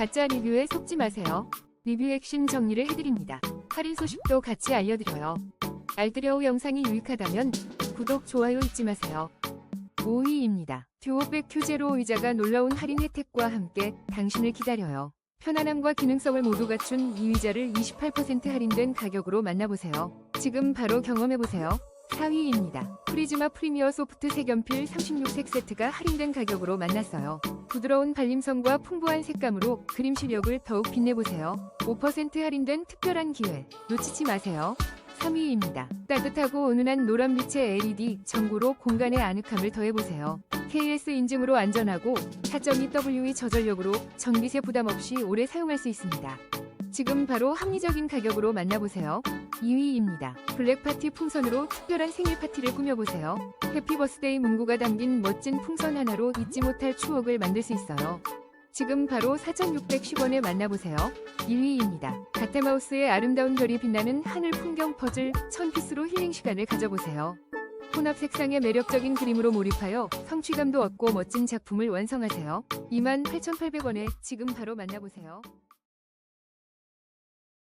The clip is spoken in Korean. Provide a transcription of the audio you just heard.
가짜 리뷰에 속지 마세요. 리뷰 핵심 정리를 해드립니다. 할인 소식도 같이 알려드려요. 알뜰여우 영상이 유익하다면 구독, 좋아요 잊지 마세요. 5위입니다. 듀오백 큐제로 의자가 놀라운 할인 혜택과 함께 당신을 기다려요. 편안함과 기능성을 모두 갖춘 이 의자를 28% 할인된 가격으로 만나보세요. 지금 바로 경험해보세요. 4위입니다. 프리즈마 프리미어 소프트 색연필 36색 세트가 할인된 가격으로 만났어요. 부드러운 발림성과 풍부한 색감으로 그림 실력을 더욱 빛내보세요. 5% 할인된 특별한 기회 놓치지 마세요. 3위입니다. 따뜻하고 은은한 노란빛의 LED 전구로 공간의 아늑함을 더해보세요. KS 인증으로 안전하고 4.2W 저전력으로 전기세 부담 없이 오래 사용할 수 있습니다. 지금 바로 합리적인 가격으로 만나보세요. 2위입니다. 블랙파티 풍선으로 특별한 생일 파티를 꾸며보세요. 해피 버스데이 문구가 담긴 멋진 풍선 하나로 잊지 못할 추억을 만들 수 있어요. 지금 바로 4,610원에 만나보세요. 1위입니다. 가테마우스의 아름다운 별이 빛나는 하늘 풍경 퍼즐 1000피스로 힐링 시간을 가져보세요. 혼합 색상의 매력적인 그림으로 몰입하여 성취감도 얻고 멋진 작품을 완성하세요. 28,800원에 지금 바로 만나보세요.